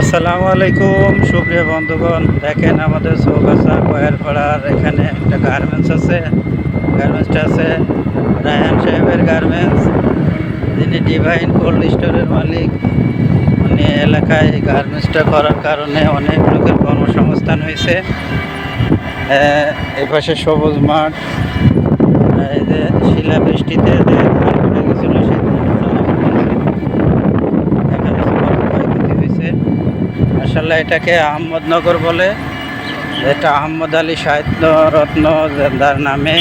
আসসালামু আলাইকুম সুপ্রিয় বন্ধুগণ। দেখেন আমাদের চৌগাছা কয়ারপাড়ার এখানে একটা গার্মেন্টস আছে। গার্মেন্টসটা আছে রায়হান সাহেবের গার্মেন্টস যিনি ডিভাইন কোল্ড স্টোরের মালিক উনি এলাকায় গার্মেন্টসটা করার কারণে অনেক লোকের কর্মসংস্থান হয়েছে। আহ, এই পাশে সবুজ মাঠ এই যে শিলাবৃষ্টিতে যে আসলে এটাকে আহমদনগর বলে। এটা আহমদ আলী সাহিত্য রত্ন যার নামে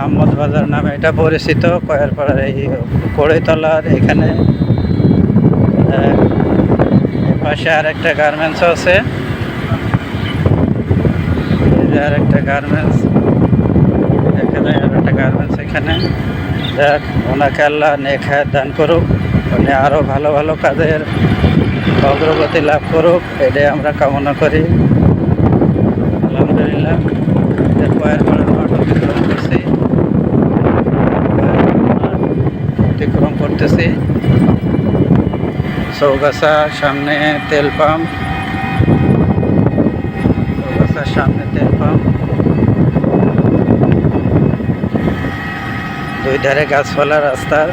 আহমদ বাজার নামে এটা পরিচিত, কয়ারপাড়ার এই কড়ইতলার এখানে। পাশে আর একটা গার্মেন্টস আছে। আর একটা গার্মেন্টস। এখানে আর একটা গার্মেন্টস এখানে। দেখ ওনাকে আল্লাহ নেখায় দান করুক। উনি আরও ভালো ভালো কাজের অগ্রগতি লাভ করুক, এটাই আমরা কামনা করি। অতিক্রম করতেছি। চৌগাছা সামনে তেল পাম্প। চৌগাছার সামনে তেল পাম্প। দুই ধারে গাছপালা রাস্তার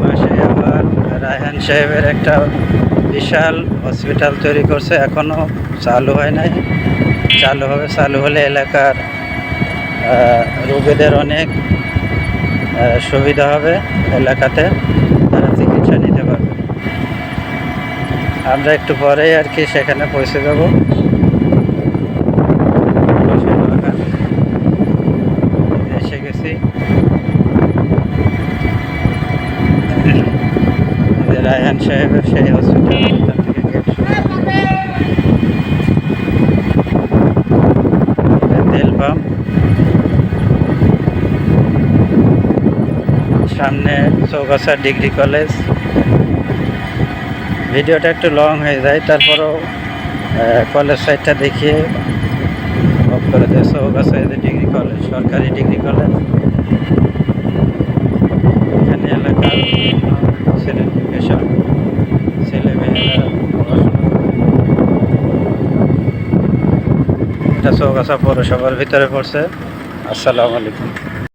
পাশে আবার রায়হান সাহেবের একটা বিশাল হসপিটাল তৈরি করছে এখনও চালু হয় নাই। চালু হবে, চালু হলে এলাকার রোগীদের অনেক সুবিধা হবে এলাকাতে, তারা চিকিৎসা নিতে পারবে। আমরা একটু পরেই আর কি সেখানে পৌঁছে যাব। রায়হান সাহেবের সেই হসপিটাল পাম্প সামনে চৌগাছা ডিগ্রি কলেজ। ভিডিওটা একটু লং হয়ে যায়, তারপরেও কলেজ সাইডটা দেখিয়ে দেয়। চৌগাছা ডিগ্রি কলেজ, সরকারি ডিগ্রি কলেজ। এটা চৌগাছা পৌরসভার ভিতরে পড়ছে। আসসালামু আলাইকুম।